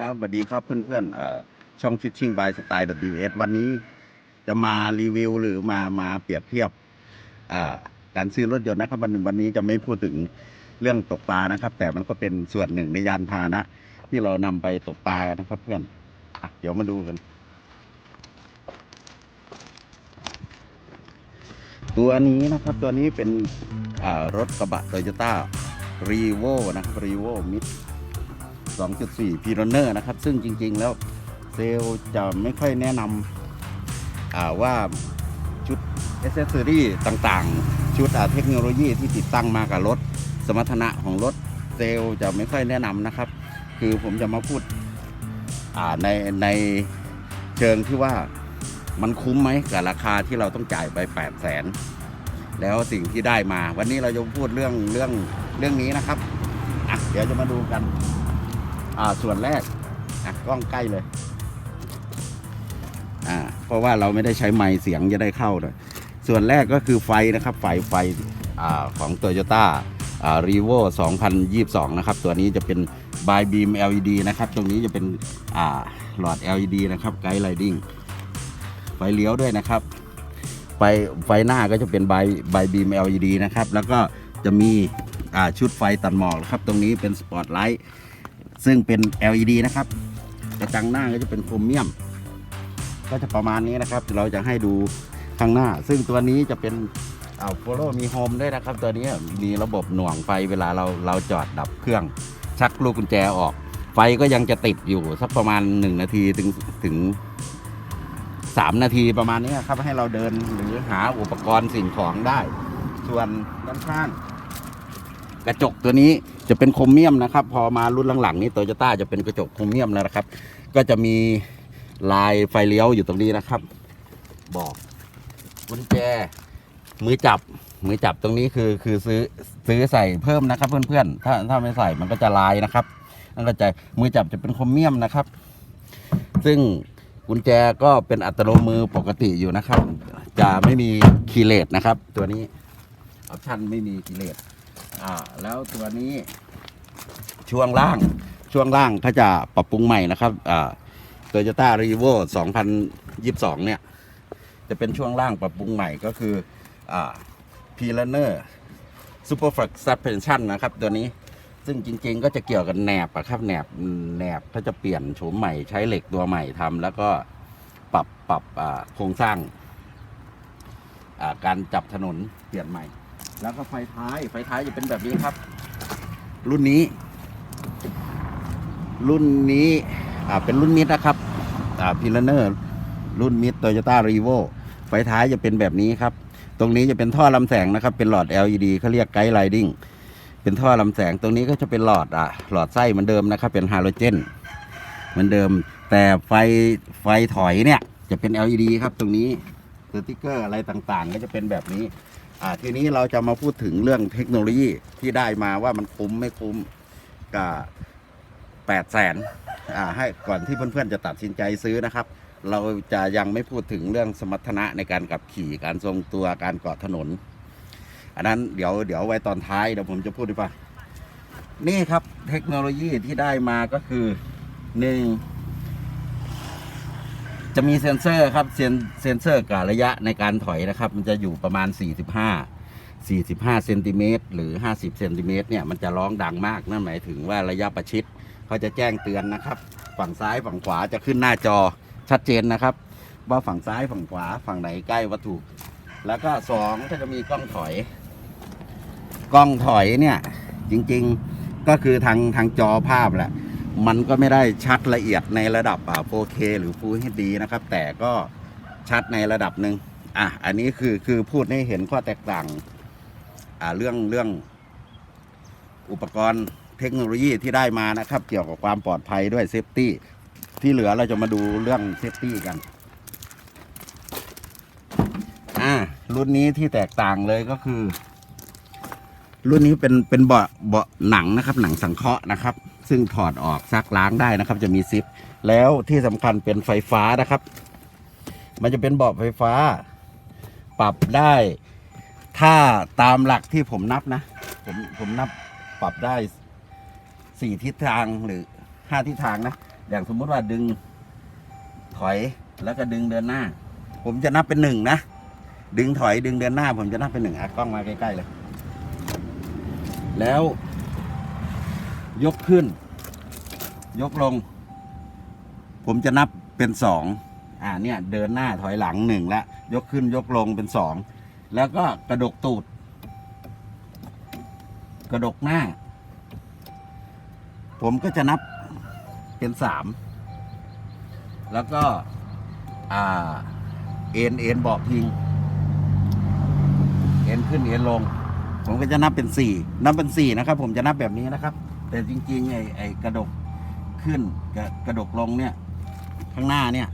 ครับสวัสดีครับเพื่อนๆเอ่อช่อง Fishing by Style WS วันนี้จะมารีวิวหรือมามาเปรียบเทียบอ่าการซื้อรถยนต์นะครับวันวันนี้จะไม่พูดถึงเรื่องตกปลานะครับ แต่มันก็เป็นส่วนหนึ่งในยานพาหนะ ที่เรานำไปตกปลานะครับ เพื่อนอะเดี๋ยวมาดูกัน ตัวนี้นะครับตัวนี้เป็นรถกระบะโตโยต้ารีโวนะครับรีโวมิด 2.4 p r u n n e r นะครับ ซึ่งจริง ๆ แล้วเซลจะไม่ค่อยแนะนำว่าชุด a อ c e s s o r y ต่างๆ ชุดเทคโนโลยีที่ติดตั้งมากับรถ สมรรถนะของรถเซลจะไม่ค่อยแนะนำนะครับ คือผมจะมาพูดในในเชิงที่ว่ามันคุ้มไหมกับราคาที่เราต้องจ่ายไป 8 0 0แสนแล้วสิ่งที่ได้มา วันนี้เราจะพูดเรื่องเรื่องเรื่องนี้นะครับอะเดี๋ยวจะมาดูกัน อ่าส่วนแรกอะกล้องใกล้เลยอ่าเพราะว่าเราไม่ได้ใช้ไมค์เสียงจะได้เข้าเลยส่วนแรกก็คือไฟนะครับไฟไฟอ่าของ Toyota อ่า r e v o 2022 นะครับ ตัวนี้จะเป็น by beam LED นะครับ ตรงนี้จะเป็นอ่าหลอด LED นะครับ Guide Lighting ไฟเลี้ยวด้วยนะครับไฟไฟหน้าก็จะเป็น by by beam LED นะครับ แล้วก็จะมีอ่าชุดไฟตัดหมอกนะครับ ตรงนี้เป็นสปอตไลท์ ซึ่งเป็น LED นะครับกระจังหน้าก็จะเป็นโครเมียม ก็จะประมาณนี้นะครับ เราจะให้ดูข้างหน้า ซึ่งตัวนี้จะเป็นอ่าโฟโลมีโฮมด้วยนะครับ ตัวนี้มีระบบหน่วงไฟเวลาเราเราจอดดับเครื่อง ชักลูกกุญแจออก ไฟก็ยังจะติดอยู่สักประมาณ 1 นาทีถึงถึง3 นาทีประมาณนี้ครับให้เราเดินหรือหาอุปกรณ์สิ่งของได้ ส่วนด้านข้างกระจกตัวนี้ จะเป็นโครเมียมนะครับ พอมารุ่นหลังๆนี้โตโยต้าจะเป็นกระจกโครเมียมแล้วนะครับ ก็จะมีลายไฟเลี้ยวอยู่ตรงนี้นะครับ บอกกุญแจมือจับมือจับตรงนี้คือคือซื้อซื้อใส่เพิ่มนะครับ เพื่อนๆถ้าถ้าไม่ใส่มันก็จะลายนะครับนั่นก็จะมือจับจะเป็นโครเมียมนะครับ ซึ่งกุญแจก็เป็นอัตโนมือปกติอยู่นะครับ จะไม่มีคีเลสนะครับ ตัวนี้ออปชั่นไม่มีคีเลส อ่าแล้วตัวนี้ช่วงล่างช่วงล่างเขาจะปรับปรุงใหม่นะครับอ่าโตโยต้ารีโว2022 เนี่ย จะเป็นช่วงล่างปรับปรุงใหม่ก็คืออ่าพีลเนอร์ซูเปอร์ฟลักซั p เพนชั่นนะครับ ตัวนี้ซึ่งจริงๆ ก็จะเกี่ยวกับแหนบอะครับแหนบแหนบเขาจะเปลี่ยนโฉมใหม่ใช้เหล็กตัวใหม่ทำแล้วก็ปรับปรับอ่าโครงสร้างอ่าการจับถนนเปลี่ยนใหม่ แล้วก็ไฟท้าย ไฟท้ายจะเป็นแบบนี้ครับ รุ่นนี้ รุ่นนี้อ่าเป็นรุ่นมิดนะครับอ่าพิลเนอร์รุ่นมิดโตโยต้ารีโวไฟท้ายจะเป็นแบบนี้ครับ ตรงนี้จะเป็นท่อลำแสงนะครับ เป็นหลอด LED เขาเรียกไกด์ไลดิ้งเป็นท่อลำแสงตรงนี้ก็จะเป็นหลอดอะหลอดไส้เหมือนเดิมนะครับ เป็นฮาโลเจนเหมือนเดิม แต่ไฟไฟถอยเนี่ย จะเป็น LED ครับตรงนี้สติกเกอร์อะไรต่างๆ ก็จะเป็นแบบนี้ อ่าทีนี้เราจะมาพูดถึงเรื่องเทคโนโลยีที่ได้มาว่ามันคุ้มไม่คุ้มกับแปดแสนอ่าให้ก่อนที่เพื่อนๆจะตัดสินใจซื้อนะครับ เราจะยังไม่พูดถึงเรื่องสมรรถนะในการขับขี่การทรงตัวการเกาะถนน อันนั้นเดี๋ยวเดี๋ยวไว้ตอนท้ายเดี๋ยวผมจะพูดดีกว่านี่ครับเทคโนโลยีที่ได้มาก็คือหนึ่ง จะมีเซ็นเซอร์ครับเซ็นเซ็นเซอร์กับระยะในการถอยนะครับ มันจะอยู่ประมาณ 45 45เซนติเมตรหรือ 50เซนติเมตรเนี่ยมันจะร้องดังมากนั่นหมายถึงว่าระยะประชิดเขาจะแจ้งเตือนนะครับ ฝั่งซ้ายฝั่งขวาจะขึ้นหน้าจอชัดเจนนะครับ ว่าฝั่งซ้ายฝั่งขวาฝั่งไหนใกล้วัตถุ แล้วก็สองก็จะมีกล้องถอย กล้องถอยเนี่ยจริงๆก็คือทางทางจอภาพแหละ มันก็ไม่ได้ชัดละเอียดในระดับอ่า 4K หรือ Full HD นะครับ แต่ก็ชัดในระดับหนึ่งอะ อันนี้คือคือพูดให้เห็นข้อแตกต่าง อ่าเรื่องเรื่องอุปกรณ์เทคโนโลยีที่ได้มานะครับ เกี่ยวกับความปลอดภัยด้วยเซฟตี้ที่เหลือเราจะมาดูเรื่องเซฟตี้กัน อ่า รุ่นนี้ที่แตกต่างเลยก็คือ รุ่นนี้เป็นเป็นเบาะเบาะหนังนะครับ หนังสังเคราะห์นะครับ ซึ่งถอดออกซักล้างได้นะครับ จะมีซิป แล้วที่สำคัญเป็นไฟฟ้านะครับ มันจะเป็นเบาะไฟฟ้า ปรับได้ ถ้าตามหลักที่ผมนับนะ ผมผมนับปรับได้สี่ทิศทางหรือห้าทิศทางนะ อย่างสมมุติว่าดึงถอยแล้วก็ดึงเดินหน้า ผมจะนับเป็นหนึ่งนะ ดึงถอยดึงเดินหน้า ผมจะนับเป็นหนึ่งอะกล้องมาใกล้ๆเลย แล้ว ยกขึ้น ยกลง ผมจะนับเป็นสองอ่าเนี่ย เดินหน้าถอยหลังหนึ่งละยกขึ้นยกลงเป็นสองแล้วก็กระดกตูด กระดกหน้า ผมก็จะนับเป็นสามแล้วก็อ่าเอ็นเอ็นบอกพิง เอ็นขึ้นเอ็นลง ผมก็จะนับเป็นสี่นับเป็นสี่นะครับ ผมจะนับแบบนี้นะครับ แต่จริงๆไอ้ไอ้กระดกขึ้นกับกระดกลงเนี่ย ข้างหน้าเนี่ย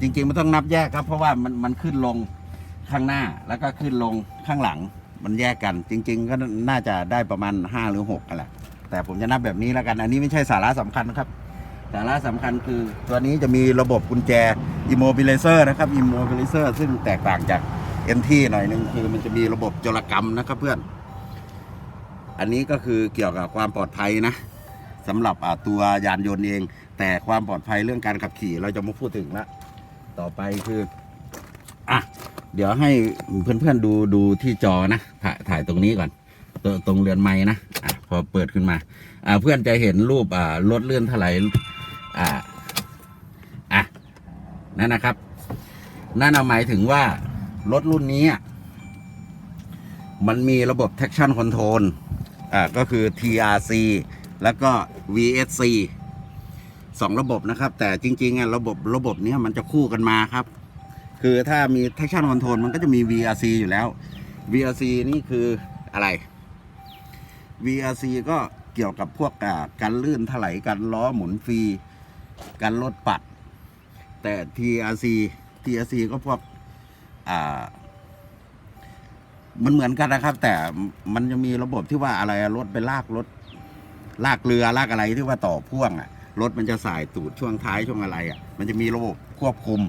จริงๆมันต้องนับแยกครับ เพราะว่ามันมันขึ้นลงข้างหน้าแล้วก็ขึ้นลงข้างหลัง มันแยกกัน จริง ๆ ก็น่าจะได้ประมาณห้าหรือหกกันแหละแต่ผมจะนับแบบนี้แล้วกัน อันนี้ไม่ใช่สาระสำคัญนะครับ สาระสำคัญคือ ตัวนี้จะมีระบบกุญแจ immobilizer นะครับ immobilizer ซึ่งแตกต่างจาก MT หน่อยหนึงคือมันจะมีระบบจรกรรมนะครับเพื่อน อันนี้ก็คือเกี่ยวกับความปลอดภัยนะสำหรับตัวยานยนต์เอง แต่ความปลอดภัยเรื่องการขับขี่เราจะมาพูดถึงละต่อไปคืออะเดี๋ยวให้เพื่อนๆดูดูที่จอนะถ่ายถ่ายตรงนี้ก่อนตรงตรงเรือนไม้นะอะพอเปิดขึ้นมาอ่าเพื่อนจะเห็นรูปอ่ารถเลื่อนถลายอ่าอะนั่นนะครับ นั่นหมายถึงว่ารถรุ่นนี้มันมีระบบ traction control อ่าก็คือ TRC แล้วก็ VSC สองระบบนะครับ แต่จริงๆอะระบบระบบเนี้ยมันจะคู่กันมาครับ คือถ้ามี traction control มันก็จะมี VRC อยู่แล้ว VRC นี่คืออะไร VRC ก็เกี่ยวกับพวกอ่าการลื่นถลายการล้อหมุนฟรีการลดปัด แต่ TRC TRC ก็พวกอ่า มันเหมือนกันนะครับ แต่มันจะมีระบบที่ว่าอะไรรถไปลากรถลากเรือลากอะไรที่ว่าต่อพ่วงอะรถมันจะสายตูดช่วงท้ายช่วงอะไรอะมันจะมีระบบควบคุม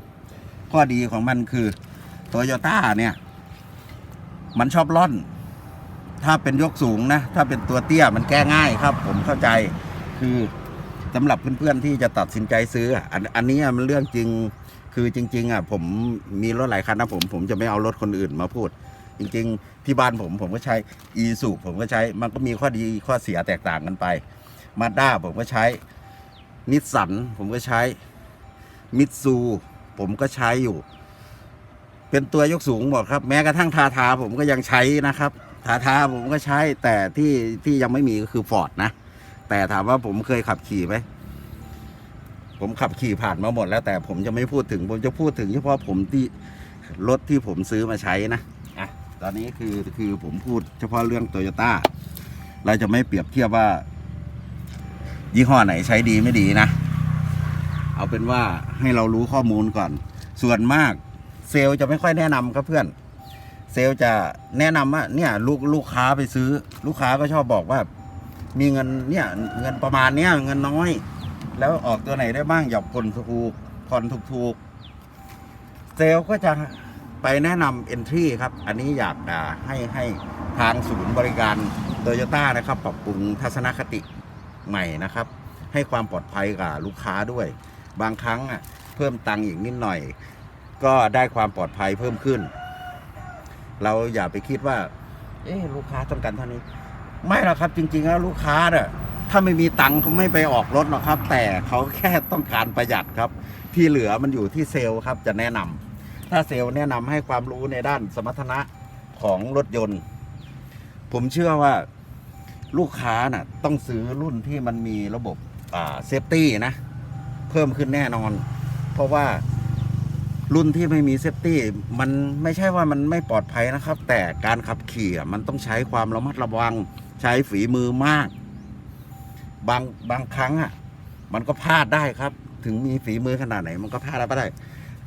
ข้อดีของมันคือโตโยต้าเนี่ย มันชอบล่อน ถ้าเป็นยกสูงนะ ถ้าเป็นตัวเตี้ยมันแก้ง่ายครับ ผมเข้าใจคือสำหรับเพื่อนๆที่จะตัดสินใจซื้ออันอันนี้มันเรื่องจริงคือจริง ๆอะผมมีรถหลายคันนะผมผมจะไม่เอารถคนอื่นมาพูด จริง ๆ ที่บ้านผมผมก็ใช้อีสุผมก็ใช้มันก็มีข้อดีข้อเสียแตกต่างกันไปมาด้าผมก็ใช้นิสสันผมก็ใช้มิตซูผมก็ใช้อยู่ เป็นตัวยกสูงหมดครับ แม้กระทั่งทาทาผมก็ยังใช้นะครับ ทาทาผมก็ใช้แต่ที่ที่ยังไม่มีก็คือฟอร์ดนะ แต่ถามว่าผมเคยขับขี่ไหมผมขับขี่ผ่านมาหมดแล้วแต่ผมจะไม่พูดถึง ผมจะพูดถึงเฉพาะผมที่รถที่ผมซื้อมาใช้นะอะ ตอนนี้คือคือผมพูดเฉพาะเรื่องโตโยต้าเราจะไม่เปรียบเทียบว่า ยี่ห้อไหนใช้ดีไม่ดีนะ เอาเป็นว่าให้เรารู้ข้อมูลก่อน ส่วนมากเซลจะไม่ค่อยแนะนำครับเพื่อน เซลจะแนะนำว่าเนี่ยลูกลูกค้าไปซื้อ ลูกค้าก็ชอบบอกว่า มีเงินเนี่ยเงินประมาณเนี้ยเงินน้อย แล้วออกตัวไหนได้บ้างอยากผ่อนถูกผ่อนถูกถูกๆเซลก็จะ ไปแนะนำ entry ครับ อันนี้อยากอ่าให้ให้ทางศูนย์บริการโตโยต้านะครับ ปรับปรุงทัศนคติใหม่นะครับ ให้ความปลอดภัยกับลูกค้าด้วย บางครั้งอะเพิ่มตังค์อีกนิดหน่อย ก็ได้ความปลอดภัยเพิ่มขึ้น เราอย่าไปคิดว่า เอ๊ะลูกค้าต้องการเท่านี้ ไม่หรอกครับจริง ๆ แล้วลูกค้าเนี่ยถ้าไม่มีตังค์เขาไม่ไปออกรถหรอกครับ แต่เขาแค่ต้องการประหยัดครับ ที่เหลือมันอยู่ที่เซลล์ครับจะแนะนำ ถ้าเซลล์แนะนำให้ความรู้ในด้านสมรรถนะของรถยนต์ ผมเชื่อว่าลูกค้าน่ะต้องซื้อรุ่นที่มันมีระบบเซฟตี้นะ เพิ่มขึ้นแน่นอน เพราะว่ารุ่นที่ไม่มีเซฟตี้มันไม่ใช่ว่ามันไม่ปลอดภัยนะครับ แต่การขับขี่มันต้องใช้ความระมัดระวังใช้ฝีมือมาก บางบางครั้งอะ มันก็พลาดได้ครับ ถึงมีฝีมือขนาดไหน มันก็พลาดได้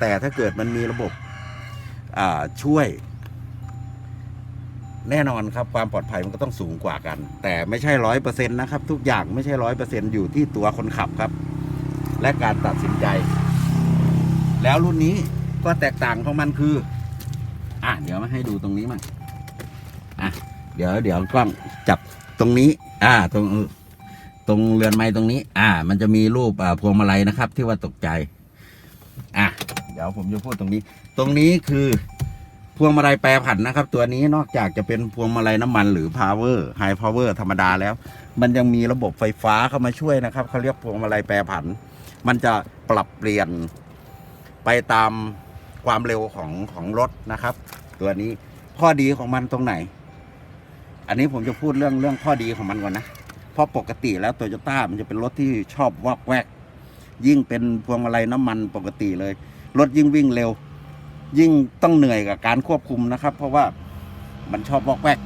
แต่ถ้าเกิดมันมีระบบช่วย แน่นอนครับความปลอดภัยมันก็ต้องสูงกว่ากัน แต่ไม่ใช่ร้อยเปอร์เซ็นต์นะครับ ทุกอย่างไม่ใช่ร้อยเปอร์เซ็นต์อยู่ที่ตัวคนขับครับ และการตัดสินใจ แล้วรุ่นนี้ก็แตกต่างของมันคือ อะเดี๋ยวมาให้ดูตรงนี้มั่งอะเดี๋ยวเดี๋ยวกล้องจับตรงนี้ อ่า ตรงตรงเรือนไม้ตรงนี้ อ่า มันจะมีรูปอ่าพวงมาลัยนะครับ ที่ว่าตกใจ อะ ดี๋ยวผมจะพูดตรงนี้ ตรงนี้คือพวงมาลัยแปรผันนะครับ ตัวนี้นอกจากจะเป็นพวงมาลัยน้ำมันหรือ power high power ธรรมดาแล้ว มันยังมีระบบไฟฟ้าเข้ามาช่วยนะครับเขาเรียกพวงมาลัยแปรผัน มันจะปรับเปลี่ยนไปตามความเร็วของของรถนะครับ ตัวนี้ข้อดีของมันตรงไหน อันนี้ผมจะพูดเรื่องเรื่องข้อดีของมันก่อนนะเพราะปกติแล้วโตโยต้ามันจะเป็นรถที่ชอบวอกแวก ยิ่งเป็นพวงมาลัยน้ำมันปกติเลย รถยิ่งวิ่งเร็ว ยิ่งต้องเหนื่อยกับการควบคุมนะครับ เพราะว่ามันชอบวอกแวก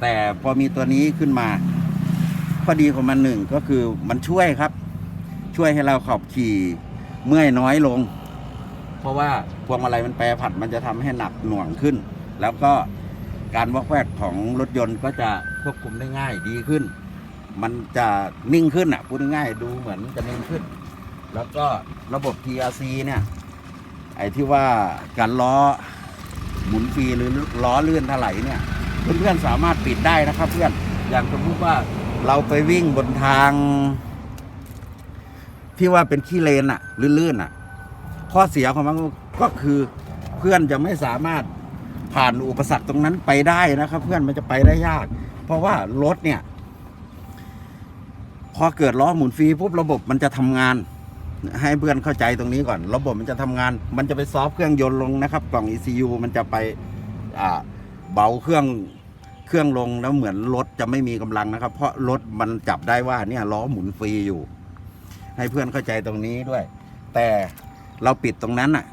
แต่พอมีตัวนี้ขึ้นมาข้อดีของมันหนึ่งก็คือมันช่วยครับ ช่วยให้เราขับขี่เมื่อยน้อยลง เพราะว่าพวงมาลัยมันแปรผัดมันจะทำให้หนักหน่วงขึ้น แล้วก็การวอกแวกของรถยนต์ก็จะควบคุมได้ง่ายดีขึ้น มันจะนิ่งขึ้นอะพูดง่ายดูเหมือนจะนิ่งขึ้น แล้วก็ระบบ TRC เนี่ย ไอ้ที่ว่าการล้อหมุนฟรีหรือล้อเลื่อนถลายเนี่ย เพื่อนๆสามารถปิดได้นะครับ เพื่อนอย่างสมมติว่าเราไปวิ่งบนทาง ที่ว่าเป็นขี้เลนอะลื่นๆอะข้อเสียของมันก็คือเพื่อนจะไม่สามารถผ่านอุปสรรคตรงนั้นไปได้นะครับ เพื่อนมันจะไปได้ยาก เพราะว่ารถเนี่ย พอเกิดล้อหมุนฟรีปุ๊บระบบมันจะทำงาน ให้เพื่อนเข้าใจตรงนี้ก่อน ระบบมันจะทำงาน มันจะไปซอฟต์เครื่องยนต์ลงนะครับ กล่อง ECU มันจะไปเบาเครื่องเครื่องลงแล้วเหมือนรถจะไม่มีกำลังนะครับ เพราะรถมันจับได้ว่าเนี่ยล้อหมุนฟรีอยู่ ให้เพื่อนเข้าใจตรงนี้ด้วย แต่เราปิดตรงนั้นน่ะ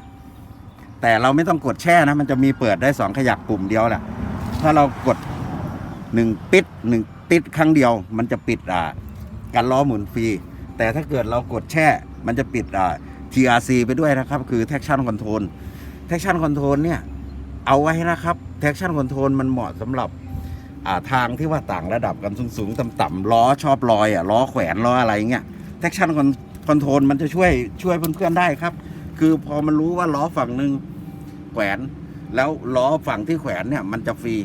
แต่เราไม่ต้องกดแช่นะ มันจะมีเปิดได้สองขยักปุ่มเดียวแหละถ้าเรากดหนึ่งปิดหนึ่งติดครั้งเดียว มันจะปิดอ่าการล้อหมุนฟรี แต่ถ้าเกิดเรากดแช่ มันจะปิดอ่า TRC ไปด้วยนะครับ คือ traction control traction control เนี่ย เอาไว้นะครับ traction control มันเหมาะสำหรับอ่าทางที่ว่าต่างระดับกันสูงๆต่ำๆล้อชอบลอยอะล้อแขวนล้ออะไรเงี้ย traction control มันจะช่วยช่วยเพื่อนๆได้ครับ คือพอมันรู้ว่าล้อฝั่งหนึ่งแขวน แล้วล้อฝั่งที่แขวนเนี่ยมันจะฟรี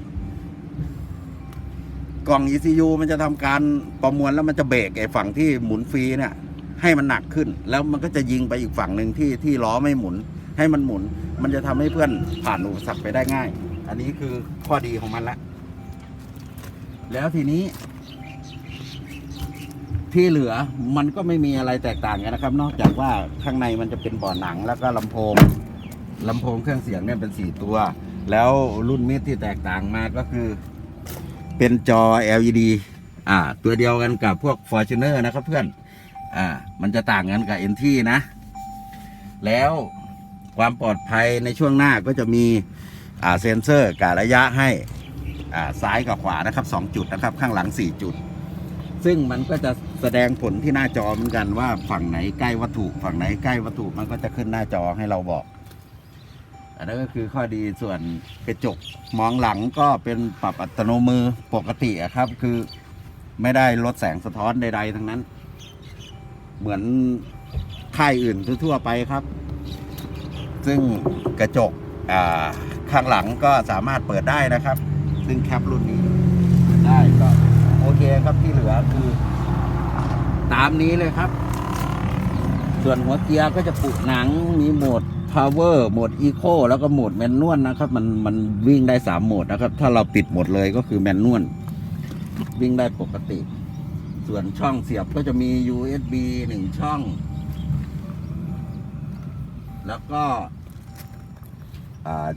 กล่อง ECU มันจะทำการประมวลแล้วมันจะเบรกไอ้ฝั่งที่หมุนฟรีเนี่ย ให้มันหนักขึ้น แล้วมันก็จะยิงไปอีกฝั่งหนึ่งที่ที่ล้อไม่หมุน ให้มันหมุน มันจะทำให้เพื่อนผ่านอุปสรรคไปได้ง่าย อันนี้คือข้อดีของมันละแล้วทีนี้ ที่เหลือมันก็ไม่มีอะไรแตกต่างกันนะครับ นอกจากว่าข้างในมันจะเป็นบ่อหนังแล้วก็ลำโพงลำโพงเครื่องเสียงเนี่ยเป็นสี่ตัว แล้วรุ่นมิดที่แตกต่างมาก็คือ เป็นจอ LED อ่า ตัวเดียวกันกับพวก Fortuner นะครับเพื่อน อ่า มันจะต่างกันกับ NT นทีนะ แล้วความปลอดภัยในช่วงหน้าก็จะมีอ่าเซ็นเซอร์กะระยะให้อ่าซ้ายกับขวานะครับ 2 จุดนะครับ ข้างหลัง 4 จุด ซึ่งมันก็จะแสดงผลที่หน้าจอเหมือนกันว่าฝั่งไหนใกล้วัตถุ ฝั่งไหนใกล้วัตถุมันก็จะขึ้นหน้าจอให้เราบอกอันนั้นก็คือข้อดีส่วนกระจกมองหลังก็เป็นปรับอัตโนมือปกติอะครับ คือไม่ได้ลดแสงสะท้อนใดๆทั้งนั้น เหมือนค่ายอื่นทั่วๆไปครับ ซึ่งกระจกข้างหลังก็สามารถเปิดได้นะครับ ซึ่งแคปรุ่นนี้ได้ก็โอเคครับที่เหลือคือ ตามนี้เลยครับ ส่วนหัวเกียร์ก็จะปุหนังมีโหมด power โหมด eco แล้วก็โหมดแมนนวลนะครับ มันมันวิ่งได้สามโหมดนะครับ ถ้าเราปิดหมดเลยก็คือแมนนวลวิ่งได้ปกติ ส่วนช่องเสียบก็จะมี USB หนึ่งช่อง แล้วก็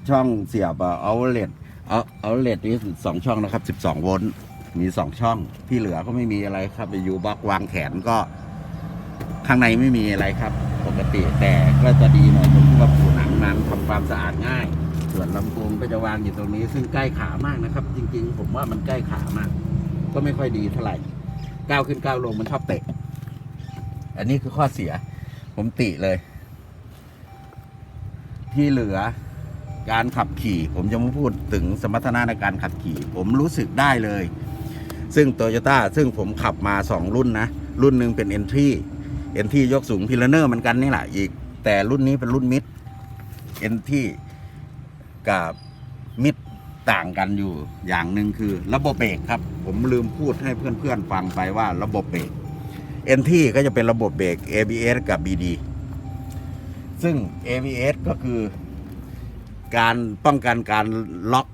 ช่องเสียบเอาเลตเอาเอาเลตนี้สองช่องนะครับ12โวลต์มีสองช่องที่เหลือก็ไม่มีอะไรครับไปยูบล็อกวางแขนก็ ข้างในไม่มีอะไรครับ ปกติแต่ก็จะดีหน่อยตรงที่ว่าปูหนังนั้นทำความสะอาดง่าย ส่วนลำโพงก็จะวางอยู่ตรงนี้ ซึ่งใกล้ขามากนะครับ จริง ๆ ผมว่ามันใกล้ขามาก ก็ไม่ค่อยดีเท่าไหร่ ก้าวขึ้นก้าวลงมันชอบเตะ อันนี้คือข้อเสีย ผมติเลย ที่เหลือการขับขี่ ผมจะมาพูดถึงสมรรถนะในการขับขี่ ผมรู้สึกได้เลย ซึ่งโตโยต้าซึ่งผมขับมา 2 รุ่นนะ รุ่นหนึ่งเป็น Entry Entry ยกสูงพิลเนอร์เหมือนกันนี่แหละอีก แต่รุ่นนี้เป็นรุ่นมิด Entry กับมิด ต่างกันอยู่อย่างหนึ่งคือระบบเบรกครับ ผมลืมพูดให้เพื่อนๆฟังไปว่าระบบเบรก NT ก็จะเป็นระบบเบรก ABS กับ BD ซึ่ง ABS ก็คือการป้องกันการล็อก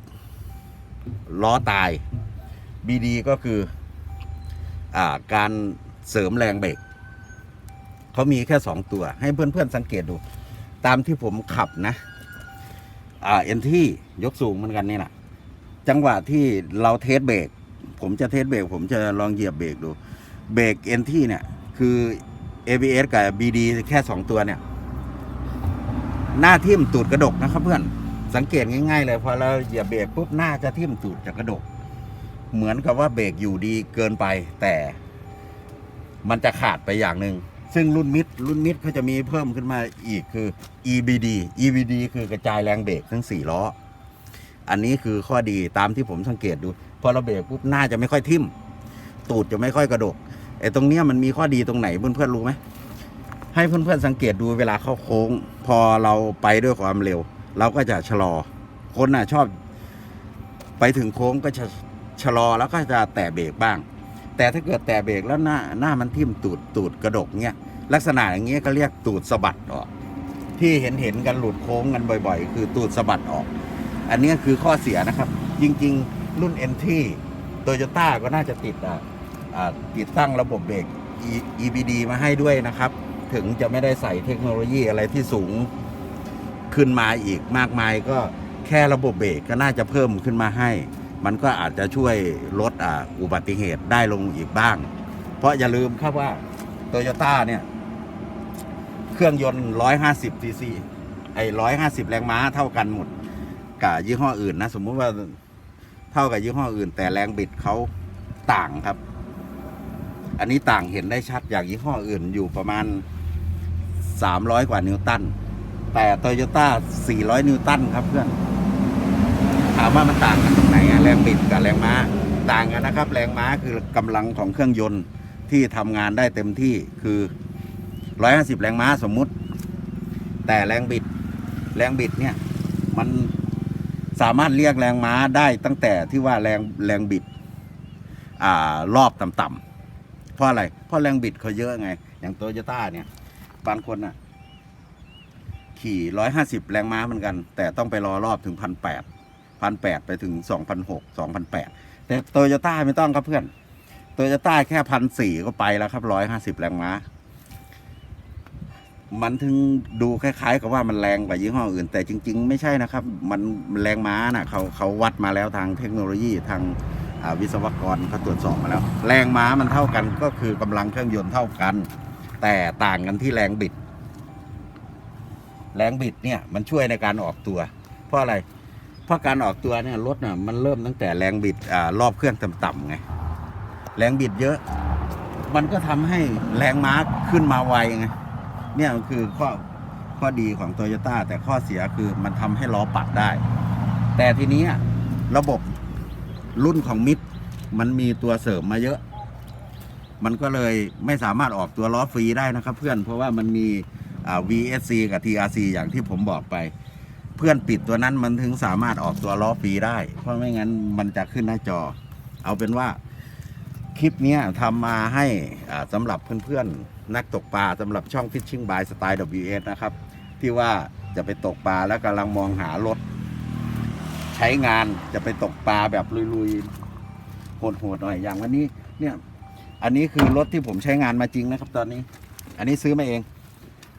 ล้อตาย BD ก็คืออการเสริมแรงเบรกเขามีแค่สองตัว ให้เพื่อนๆสังเกตดู ตามที่ผมขับนะ อ่าเอ็นที่ยกสูงเหมือนกันนี่แหละ จังหวะที่เราเทสเบรกผมจะเทสเบรกผมจะลองเหยียบเบรกดู เบรกเอนที่เนี่ย คือ ABS กับ BD แค่สองตัวเนี่ย หน้าทิ่มตูดกระดกนะครับเพื่อนสังเกตง่าย ๆ เลยพอเราเหยียบเบรกปุ๊บหน้าจะทิ่มตูดจะกระดก เหมือนกับว่าเบรกอยู่ดีเกินไป แต่ มันจะขาดไปอย่างหนึ่งซึ่งรุ่นมิดรุ่นมิดเขาจะมีเพิ่มขึ้นมาอีกคือ EBD EBD คือกระจายแรงเบรกทั้งสี่ล้อ อันนี้คือข้อดีตามที่ผมสังเกตดูพอเราเบรกปุ๊บหน้าจะไม่ค่อยทิ่ม ตูดจะไม่ค่อยกระดกไอ้ตรงเนี้ยมันมีข้อดีตรงไหนเพื่อนๆรู้ไหมให้เพื่อนๆสังเกตดูเวลาเข้าโค้ง พอเราไปด้วยความเร็ว เราก็จะชะลอ คนน่ะชอบ ไปถึงโค้งก็จะชะลอแล้วก็จะแตะเบรกบ้าง แต่ถ้าเกิดแตะเบรกแล้วหน้าหน้ามันทิ่มตูดตูดกระดกเงี้ยลักษณะอย่างเงี้ยก็เรียกตูดสะบัดออก ที่เห็นเห็นกันหลุดโค้งกันบ่อย ๆ คือตูดสะบัดออก อันนี้คือข้อเสียนะครับ จริง ๆ รุ่น NT โตโยต้าก็น่าจะติดอะอ่าติดตั้งระบบเบรก e-bd มาให้ด้วยนะครับ ถึงจะไม่ได้ใส่เทคโนโลยีอะไรที่สูงขึ้นมาอีกมากมายก็แค่ระบบเบรกก็น่าจะเพิ่มขึ้นมาให้ มันก็อาจจะช่วยลดอ่าอุบัติเหตุได้ลงอีกบ้าง เพราะอย่าลืมครับว่าโตโยต้าเนี่ย เครื่องยนต์ 150ซีซีไอ้150 แรงม้าเท่ากันหมด กับยี่ห้ออื่นนะ สมมุติว่าเท่ากับยี่ห้ออื่น แต่แรงบิดเขาต่างครับ อันนี้ต่างเห็นได้ชัดจากยี่ห้ออื่นอยู่ประมาณ 300 กว่านิวตัน แต่โตโยต้า400 นิวตันครับเพื่อน ถามว่ามันต่างกันตรงไหนแรงบิดกับแรงม้าต่างกันนะครับ แรงม้าคือกำลังของเครื่องยนต์ที่ทำงานได้เต็มที่คือ 150 แรงม้าสมมุติ แต่แรงบิดแรงบิดเนี่ย มัน สามารถเรียกแรงม้าได้ตั้งแต่ที่ว่าแรงแรงบิดอ่ารอบต่ำๆเพราะอะไร เพราะแรงบิดเขาเยอะไง อย่างโตโยต้าเนี่ย บางคนอะ ขี่ร้อยห้าสิบแรงม้าเหมือนกัน แต่ต้องไปรอรอบถึงพันแปดพันแปดไปถึงสองพันหกสองพันแปดแต่โตโยต้าไม่ต้องครับเพื่อนโตโยต้าแค่พันสี่ก็ไปแล้วครับร้อยห้าสิบแรงม้า มันถึงดูคล้ายๆ กับว่ามันแรงกว่ายี่ห้ออื่น แต่จริง ๆ ไม่ใช่นะครับ มันแรงม้าน่ะเขาเขาวัดมาแล้วทางเทคโนโลยีทางวิศวกรเขาตรวจสอบมาแล้ว แรงม้ามันเท่ากันก็คือกำลังเครื่องยนต์เท่ากัน แต่ต่างกันที่แรงบิด แรงบิดเนี่ยมันช่วยในการออกตัว เพราะอะไร เพราะการออกตัวเนี่ยรถน่ะมันเริ่มตั้งแต่แรงบิดอรอบเครื่องต่ำๆไงแรงบิดเยอะ มันก็ทำให้แรงม้าขึ้นมาไวไง เนี่ยคือข้อข้อดีของโตโยต้าแต่ข้อเสียคือมันทำให้ล้อปัดได้ แต่ทีนี้ระบบรุ่นของมิดมันมีตัวเสริมมาเยอะ มันก็เลยไม่สามารถออกตัวล้อฟรีได้นะครับ เพื่อนเพราะว่ามันมี VSC กับ TRC อย่างที่ผมบอกไป เพื่อนปิดตัวนั้นมันถึงสามารถออกตัวล้อฟรีได้ เพราะไม่งั้นมันจะขึ้นหน้าจอ เอาเป็นว่าคลิปนี้ทำมาให้สำหรับเพื่อนๆ นักตกปลาสำหรับช่อง Fishing by Style WS นะครับ ที่ว่าจะไปตกปลาแล้วกำลังมองหารถ ใช้งานจะไปตกปลาแบบลุยๆโหดๆหน่อยอย่างวันนี้เนี่ย อันนี้คือรถที่ผมใช้งานมาจริงนะครับ ตอนนี้ อันนี้ซื้อมาเอง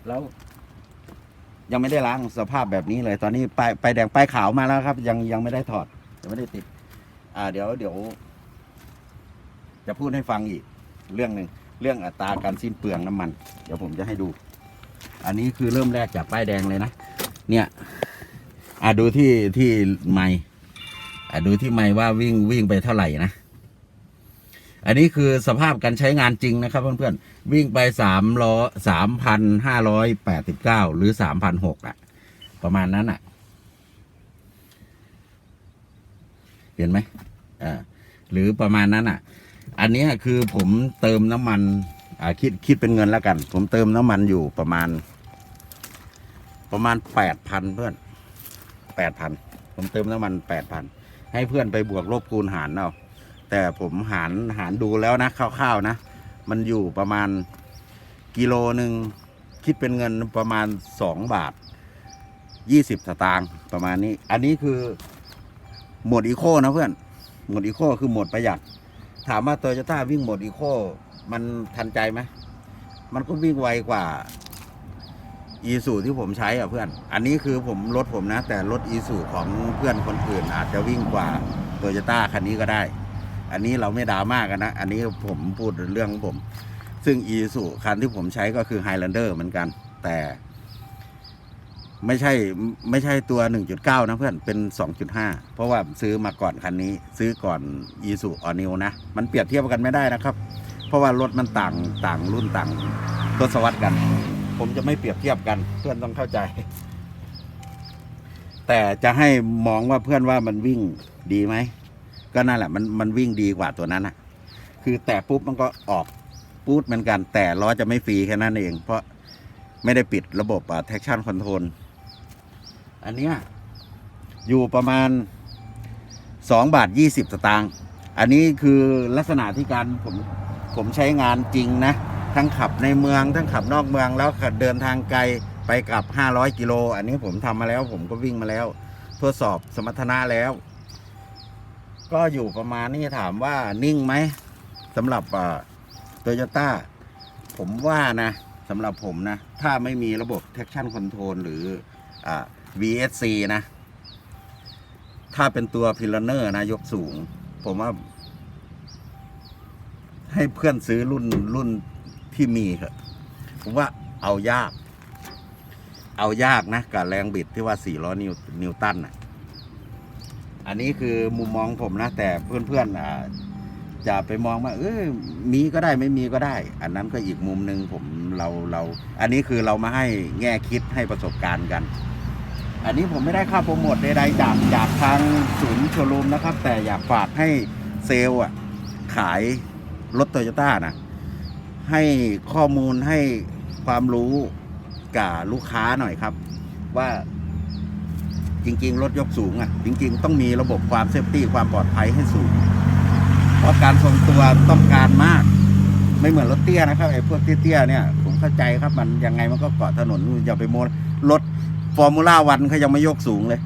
แล้ว ยังไม่ได้ล้างสภาพแบบนี้เลย ตอนนี้ป้ายป้ายแดงป้ายขาวมาแล้วครับ ยังยังไม่ได้ถอดยังไม่ได้ติด อ่า เดี๋ยวเดี๋ยว จะพูดให้ฟังอีกเรื่องหนึ่ง เรื่องอัตราการสิ้นเปลืองน้ำมัน เดี๋ยวผมจะให้ดู อันนี้คือเริ่มแรกจากป้ายแดงเลยนะ เนี่ยอ่าดูที่ที่ไม่อ่าดูที่ไม่ว่าวิ่งวิ่งไปเท่าไหร่นะ อันนี้คือสภาพการใช้งานจริงนะครับ เพื่อนๆ วิ่งไปสามร้อยสามพันห้าร้อยแปดสิบเก้าหรือสามพันหกอะ ประมาณนั้นอะ เห็นไหมอ่าหรือประมาณนั้นอะ อันนี้คือผมเติมน้ำมันคิดคิดเป็นเงินแล้วกัน ผมเติมน้ำมันอยู่ประมาณ ประมาณแปดพันเพื่อนแปดพันผมเติมน้ำมันแปดพันให้เพื่อนไปบวกลบคูณหารเอาแต่ผมหารหารดูแล้วนะคร่าวๆนะ มันอยู่ประมาณกิโลหนึ่งคิดเป็นเงินประมาณสองบาทยี่สิบสตางค์ประมาณนี้ อันนี้คือโหมดอีโคนะเพื่อนโหมดอีโคคือโหมดประหยัด ถามว่าโตโยต้าวิ่งหมดอีโคมันทันใจไหมมันก็วิ่งไวกว่าอีสูที่ผมใช้อะเพื่อน อันนี้คือผมรถผมนะ แต่รถอีสูของเพื่อนคนอื่น อาจจะวิ่งกว่าโตโยต้าคันนี้ก็ได้ อันนี้เราไม่ดราม่ากันนะ อันนี้ผมพูดเรื่องของผม ซึ่งอีสูคันที่ผมใช้ก็คือ Highlander เหมือนกัน แต่ ไม่ใช่ไม่ใช่ตัว 1.9 นะเพื่อนเป็น 2.5 เพราะว่าซื้อมาก่อนคันนี้ ซื้อก่อนอีสูออนิวนะ มันเปรียบเทียบกันไม่ได้นะครับ เพราะว่ารถมันต่างต่างรุ่นต่างทศวรรษกัน ผมจะไม่เปรียบเทียบกันเพื่อนต้องเข้าใจ แต่จะให้มองว่าเพื่อนว่ามันวิ่งดีไหม ก็นั่นแหละมันมันวิ่งดีกว่าตัวนั้นอะคือแต่ปุ๊บมันก็ออกปูดเหมือนกัน แต่ล้อจะไม่ฟรีแค่นั้นเอง เพราะไม่ได้ปิดระบบ traction control อันเนี้ยอยู่ประมาณสองบาทยี่สิบสตางค์อันนี้คือลักษณะที่การผมผมใช้งานจริงนะ ทั้งขับในเมือง ทั้งขับนอกเมืองแล้วขับเดินทางไกลไปกลับ 500 กิโล อันนี้ผมทำมาแล้ว ผมก็วิ่งมาแล้ว ทดสอบสมรรถนะแล้ว ก็อยู่ประมาณนี้ถามว่านิ่งไหมสำหรับโตโยต้าผมว่านะสำหรับผมนะ ถ้าไม่มีระบบ traction control หรืออ VSC นะ ถ้าเป็นตัวพิลเนอร์นะ ยกสูง ผมว่า ให้เพื่อนซื้อรุ่นรุ่นที่มีเถอะผมว่าเอายาก เอายากนะ กับแรงบิดที่ว่า 400 นิวนิวตันอะ อันนี้คือมุมมองผมนะ แต่เพื่อนๆอ่าจะไปมองว่าเออมีก็ได้ไม่มีก็ได้ อันนั้นก็อีกมุมหนึ่งผมเราเรา อันนี้คือเรามาให้แง่คิดให้ประสบการณ์กัน อันนี้ผมไม่ได้ค่าโปรโมทใดๆจากจากทางศูนย์โชว์รูมนะครับ แต่อยากฝากให้เซลล์อะขายรถโตโยต้านะให้ข้อมูลให้ความรู้กับลูกค้าหน่อยครับ ว่าจริง ๆ รถยกสูงอะ จริง ๆ ต้องมีระบบความเซฟตี้ความปลอดภัยให้สูง เพราะการทรงตัวต้องการมาก ไม่เหมือนรถเตี้ยนะครับไอ้พวกเตี้ยๆเนี่ย ผมเข้าใจครับมันยังไงมันก็เกาะถนนอย่าไปโมรถ ฟอร์มูล่าวันเขายังไม่ยกสูงเลย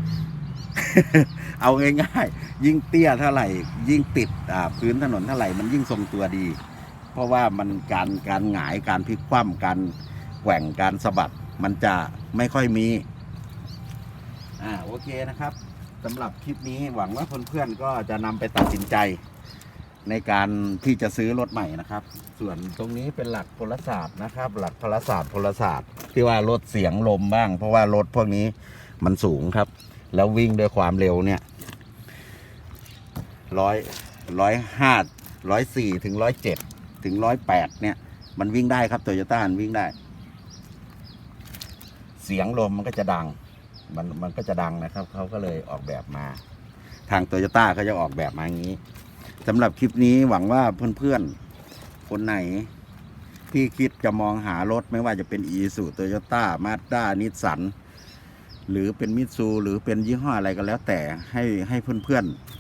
เอาง่ายๆ ยิ่งเตี้ยเท่าไหร่ ยิ่งติดพื้นถนนเท่าไหร่มันยิ่งทรงตัวดี เพราะว่ามันการการหงายการพลิกคว่ำการแกว่งการสะบัดมันจะไม่ค่อยมี อ่าโอเคนะครับสำหรับคลิปนี้หวังว่าเพื่อนๆก็จะนำไปตัดสินใจ ในการที่จะซื้อรถใหม่นะครับ ส่วนตรงนี้เป็นหลักพลศาสตร์นะครับ หลักพลศาสตร์พลศาสตร์ที่ว่าลดเสียงลมบ้าง เพราะว่ารถพวกนี้มันสูงครับ แล้ววิ่งด้วยความเร็วเนี่ยร้อยร้อยห้าร้อยสี่ถึงร้อยเจ็ดถึงร้อยแปดเนี่ย มันวิ่งได้ครับโตโยต้ามันวิ่งได้ เสียงลมมันก็จะดัง มันมันก็จะดังนะครับ เขาก็เลยออกแบบมา ทางโตโยต้าเขาจะออกแบบมาอย่างนี้ สำหรับคลิปนี้หวังว่าเพื่อนๆ คนไหน ที่คิดจะมองหารถไม่ว่าจะเป็นอีซูโตโยต้ามาสด้านิสสันหรือเป็นมิตซูหรือเป็นยี่ห้ออะไรก็แล้วแต่ให้ให้เพื่อนๆ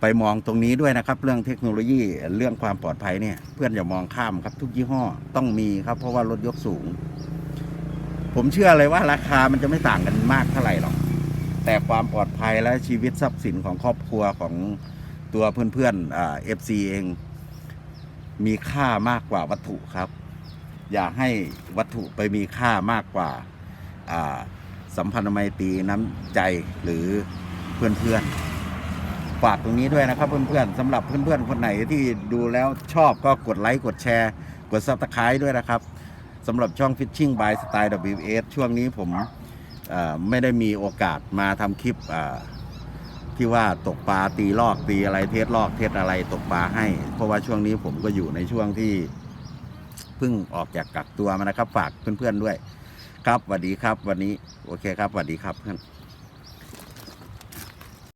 ไปมองตรงนี้ด้วยนะครับ เรื่องเทคโนโลยีเรื่องความปลอดภัยเนี่ย เพื่อนอย่ามองข้ามครับ ทุกยี่ห้อต้องมีครับ เพราะว่ารถยกสูง ผมเชื่อเลยว่าราคามันจะไม่ต่างกันมากเท่าไหร่หรอก แต่ความปลอดภัยและชีวิตทรัพย์สินของครอบครัวของตัวเพื่อนๆเอฟซีเอง มีค่ามากกว่าวัตถุครับ อย่าให้วัตถุไปมีค่ามากกว่าสัมพันธไมตรีน้ำใจหรือเพื่อนๆฝากตรงนี้ด้วยนะครับเพื่อนๆสำหรับเพื่อนๆคนไหนที่ดูแล้วชอบก็กดไลค์กดแชร์ กดซับสไครต์ด้วยนะครับสำหรับช่อง Fishing by Style WS ช่วงนี้ผม ไม่ได้มีโอกาสมาทำคลิปที่ว่าตกปลาตีลอกตีอะไรเทสลอกเทสอะไรตกปลาให้ เพราะว่าช่วงนี้ผมก็อยู่ในช่วงที่เพิ่งออกจากกักตัวมานะครับ ฝากเพื่อนๆด้วย ครับสวัสดีครับ วันนี้โอเคครับสวัสดีครับเพื่อน